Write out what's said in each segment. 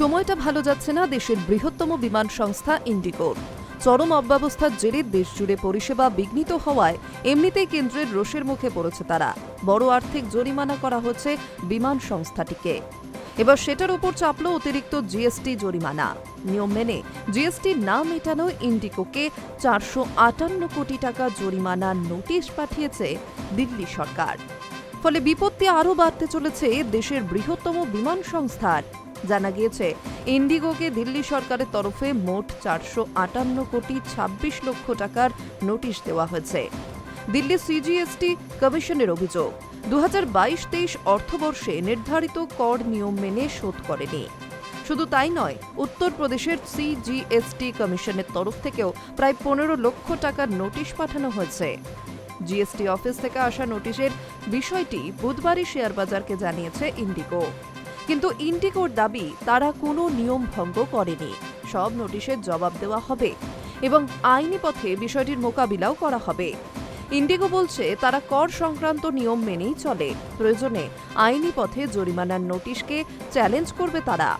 সময়টা ভালো যাচ্ছে না দেশের বৃহত্তম বিমান সংস্থা ইন্ডিগোর চরম অব্যবস্থার জেরে দেশজুড়ে পরিষেবা বিঘ্নিত হওয়ায় এমনিতেই কেন্দ্রের রোষের মুখে পড়েছে তারা। বড় আর্থিক জরিমানা করা হচ্ছে বিমান সংস্থাটিকে। এবার সেটার উপর চাপল অতিরিক্ত জিএসটি জরিমানা। নিয়ম মেনে জিএসটি না মেটানো ইন্ডিকোকে চারশো আটান্ন কোটি টাকা জরিমানার নোটিশ পাঠিয়েছে দিল্লি সরকার। ফলে বিপত্তি আরও বাড়তে চলেছে দেশের বৃহত্তম বিমান সংস্থার জানা গিয়েছে, ইন্ডিগোকে দিল্লি সরকারের তরফে মোট চারশো আটান্ন কোটি ছাব্বিশ লক্ষ টাকার নোটিশ দেওয়া হয়েছে। দিল্লি সিজিএসটি কমিশনের অভিযোগ দু হাজার বাইশ তেইশ অর্থবর্ষে নির্ধারিত কর নিয়ম মেনে শোধ করেনি। শুধু তাই নয়, উত্তরপ্রদেশের সিজিএসটি কমিশনের তরফ থেকেও প্রায় পনেরো লক্ষ টাকার নোটিশ পাঠানো হয়েছে। জিএসটি অফিস থেকে আসা নোটিশের বিষয়টি বুধবারই শেয়ার বাজারকে জানিয়েছে ইন্ডিগো কিন্তু ইন্ডিগোর দাবি, তারা কোনো নিয়ম ভঙ্গ করেনি। সব নোটিশের জবাব দেওয়া হবে এবং আইনি পথে বিষয়টির মোকাবিলাও করা হবে। ইন্ডিগো বলছে, তারা কর সংক্রান্ত নিয়ম মেনেই চলে। প্রয়োজনে আইনি পথে জরিমানার নোটিশকে চ্যালেঞ্জ করবে তারা।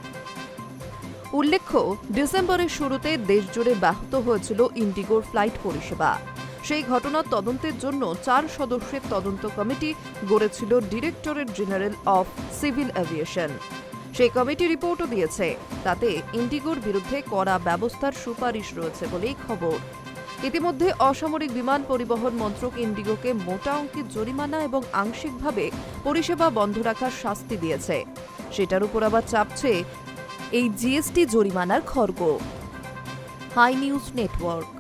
উল্লেখ্য, ডিসেম্বরের শুরুতে দেশজুড়ে ব্যাহত হয়েছিল ইন্ডিগোর ফ্লাইট পরিষেবা। সেই ঘটনার তদন্তের জন্য চার সদস্যের তদন্ত committee গড়েছিল directorate general of civil aviation. সেই কমিটি রিপোর্টও দিয়েছে, তাতে ইন্ডিগোর বিরুদ্ধে করা ব্যবস্থার সুপারিশ রয়েছে বলেই খবর। ইতিমধ্যে অসামরিক বিমান পরিবহন মন্ত্রক ইন্ডিগোকে মোটা অঙ্কের জরিমানা এবং আংশিকভাবে পরিষেবা বন্ধ রাখার শাস্তি দিয়েছে। সেটার উপর আবার চাপছে এই জিএসটি জরিমানার খর্গ। High news network.